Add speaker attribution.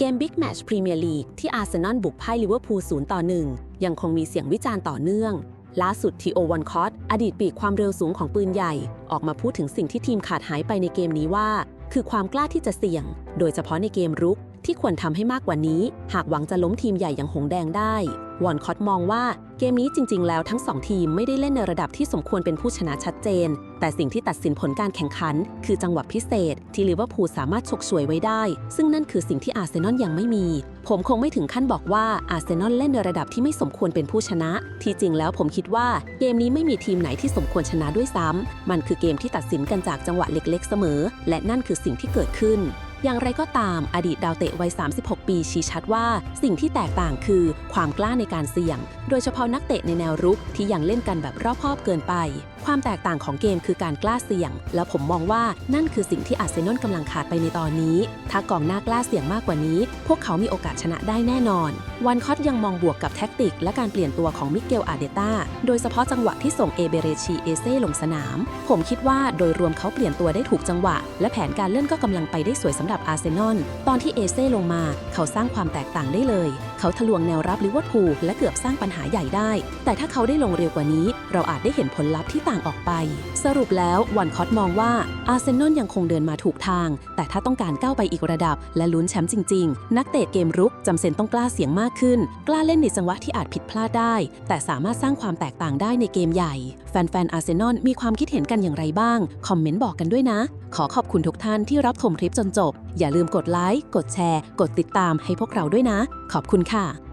Speaker 1: เกม Big Match Premier League ที่อาร์เซนอลบุกพ่ายลิเวอร์พูล0ต่อ1ยังคงมีเสียงวิจารณ์ต่อเนื่อง ล่าสุดทีโอวันคอตอดีตปีกความเร็วสูงของปืนใหญ่ ออกมาพูดถึงสิ่งที่ทีมขาดหายไปในเกมนี้ว่า คือความกล้าที่จะเสี่ยง โดยเฉพาะในเกมรุก ที่ควรทำให้มากกว่านี้ หากหวังจะล้มทีมใหญ่อย่างหงแดงได้ วอนคอตมองว่าเกมนี้จริง ๆ แล้วทั้งสองทีมไม่ได้เล่นในระดับที่สมควรเป็นผู้ชนะชัดเจน แต่สิ่งที่ตัดสินผลการแข่งขัน คือจังหวะพิเศษ ที่ลิเวอร์พูลสามารถฉกฉวยไว้ได้ ซึ่งนั่นคือสิ่งที่อาร์เซนอลยังไม่มี ผมคงไม่ถึงขั้นบอกว่าอาร์เซนอลเล่นในระดับที่ไม่สมควรเป็นผู้ชนะ ที่จริงแล้วผมคิดว่าเกมนี้ไม่มีทีมไหนที่สมควรชนะด้วยซ้ำมันคือเกมที่ตัดสินกันจากจังหวะเล็ก ๆ เสมอ และนั่นคือสิ่งที่เกิดขึ้น อย่างไรก็ตามอดีตดาวเตะวัย 36 ปีชี้ชัดว่า สิ่งที่แตกต่างคือความกล้าในการเสี่ยง โดยเฉพาะนักเตะในแนวรุกที่ยังเล่นกันแบบรอบคอบเกินไป ความแตกต่างของเกมคือการกล้าเสี่ยง แล้วผมมองว่านั่นคือสิ่งที่อาร์เซนอลกำลังขาดไปในตอนนี้ ถ้ากองหน้ากล้าเสี่ยงมากกว่านี้ พวกเขามีโอกาสชนะได้แน่นอน วันคอตยังมองบวกกับแท็กติก และการเปลี่ยนตัวของมิเกลอาเดตาโดยเฉพาะจังหวะที่ส่งเอเบเรชีเอเซ่ลงสนาม ผมคิดว่าโดยรวมเขาเปลี่ยนตัวได้ถูกจังหวะ และแผนการเล่นก็กำลังไปได้สวยสำหรับอาร์เซนอลตอนที่เอเซ่ลงมา เขาสร้างความแตกต่างได้เลย เขาทะลวงแนวรับลิเวอร์พูลและเกือบสร้างปัญหาใหญ่ได้ แต่ถ้าเขาได้ลงเร็วกว่านี้ เราอาจได้เห็นผลลัพธ์ที่ต่างางออกไป สรุปแล้ววันคอตมองว่าอาร์เซนอลยังคงเดินมาถูกทาง แต่ถ้าต้องการก้าวไปอีกระดับ และลุ้นแชมป์จริง ๆ นักเตะเกมรุกจำเป็นต้องกล้าเสียงมากขึ้น กล้าเล่นในจังหวะที่อาจผิดพลาดได้ แต่สามารถสร้างความแตกต่างได้ในเกมใหญ่ แฟนๆอาร์เซนอลมีความคิดเห็นกันอย่างไรบ้าง คอมเมนต์บอกกันด้วยนะ ขอขอบคุณทุกท่านที่รับชมคลิปจนจบ อย่าลืมกดไลค์กดแชร์ กดติดตามให้พวกเราด้วยนะ ขอบคุณค่ะ